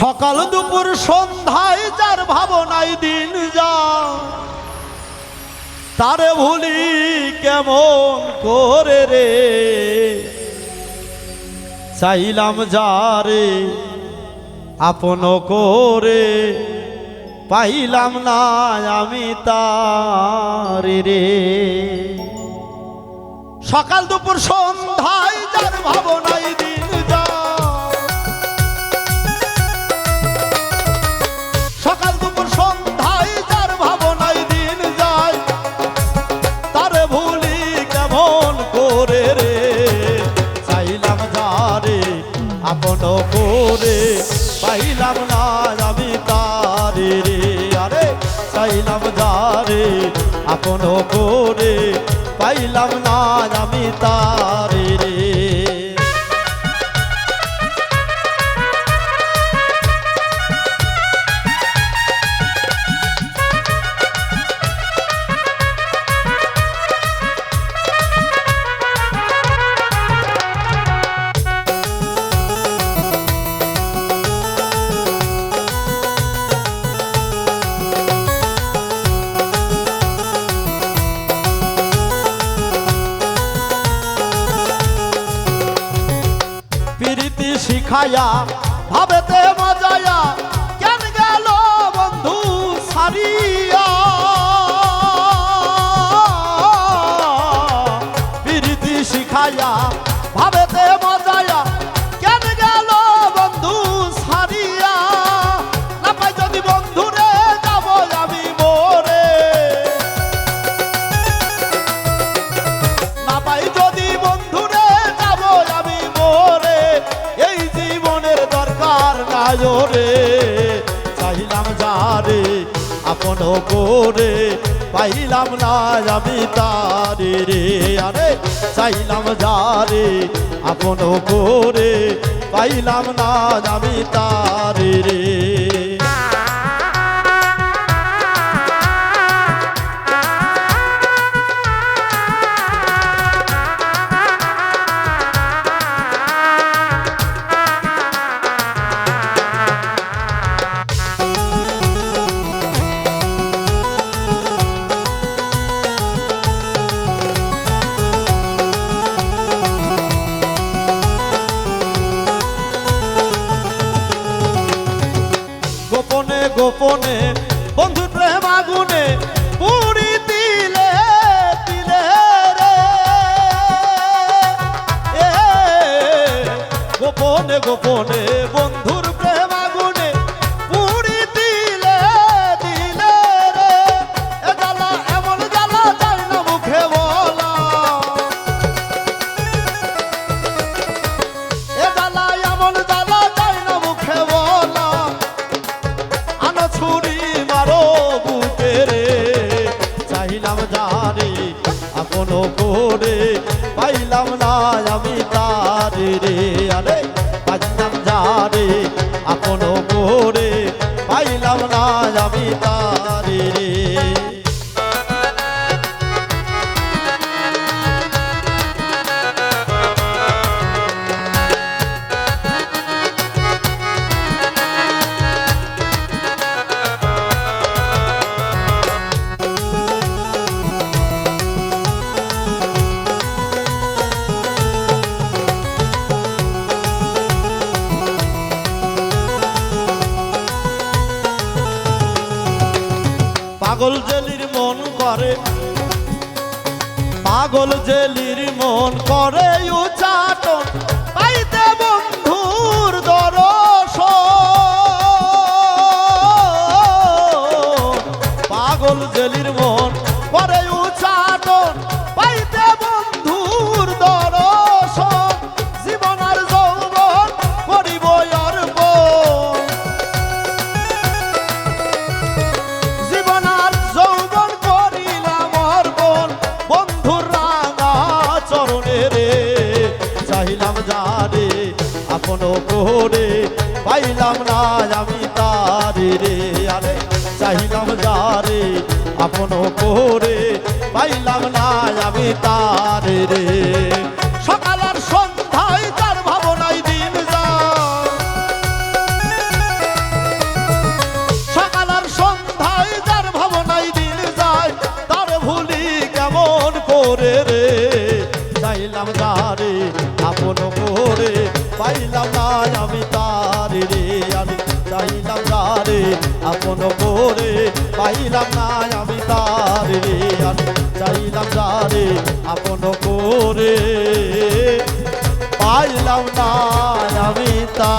সকাল দুপুর সন্ধ্যায় যার ভাবনাই দিন যা তারে ভুলি কেমন করে রে? চাইলাম যারে আপন করে, পাইলাম না আমি তারে রে। সকাল দুপুর সন্ধ্যায় যার ভাবনাই দিন আপন করে পাইলাম না আমি তারে রে। আরে, চাইলাম যারে। আপন করে পাইলাম না আমি তারে শিখায়া ভাবেতে মজায়া কেন গেল বন্ধু সারিয়া নাই রে, চাইলাম যারে আপন করে। পাইলাম না আমি তারে রে, আরে চাইলাম যারে আপন করে। পাইলাম না আমি তারে রে। গোপনে বন্ধু প্রেম আগুনে পুরি দিলে দিলে রে। গোপনে গোপনে বন্ধুর আপন করে, পাইলাম না আমি তার রে। আরে পাইলাম যারে আপন করে পাইলাম না আমি তারে। পাগল জেলির মন করে। পাগল জেলির মন করে উচাটন কোনো প্রহরে পাইলাম না আমি তারে রে। আরে চাহিলাম যারে, আপন প্রহরে পাইলাম না আমি তারে রে। সকাল আর সন্ধ্যায় তার ভাবনায় দিন যা সকাল আর সন্ধ্যায় তার ভাবনায় দিন যায়, তার ভুলি কেমন করে রে। চাইলাম যারে, আপন করে পাইলাম না আমি তার রে, আমি চাইলাম যারে আপন করে পাইলাম না আমি তার রে, আমি চাইলাম যারে আপন করে পাইলাম না আমি তা